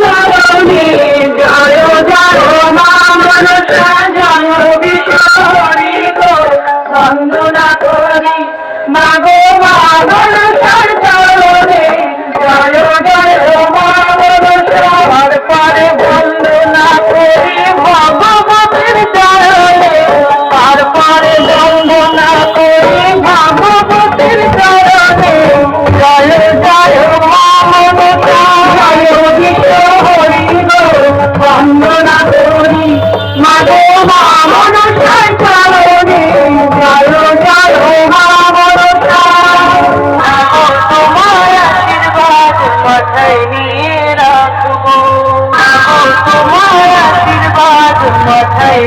চরণে জয় জয় মা মনসা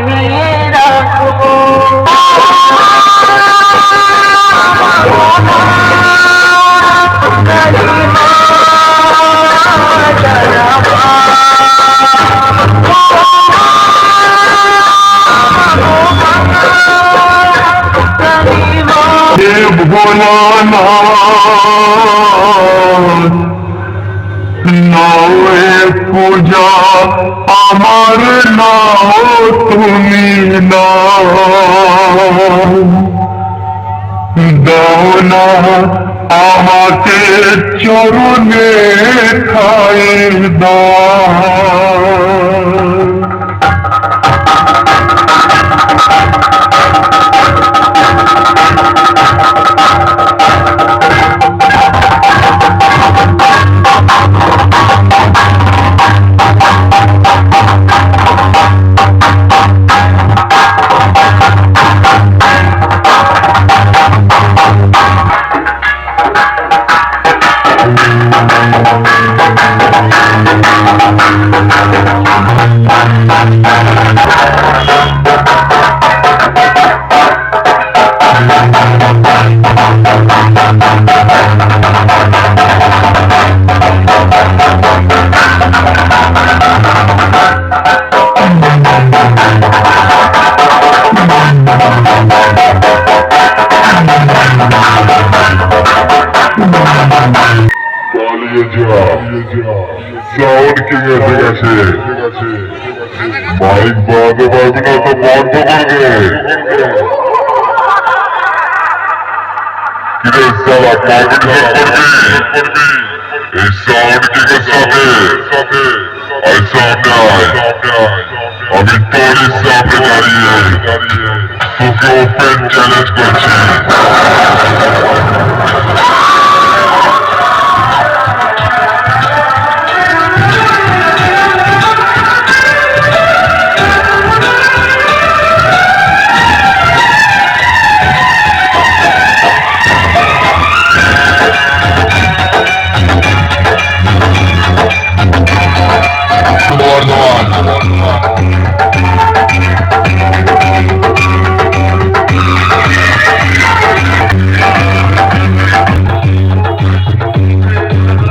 নিয়ে রাখব নয়ে পূজা আমার তুমি দাও না আমাকে চরণে খাই দাও। Thank you. সাউন্ড এসে গেছে। মাইক বাঁধতে পারবে না, তো বন্ধ করবে। কিরে সালা কম্পিটিশন করবি? এই আমি চ্যালেঞ্জ করছি।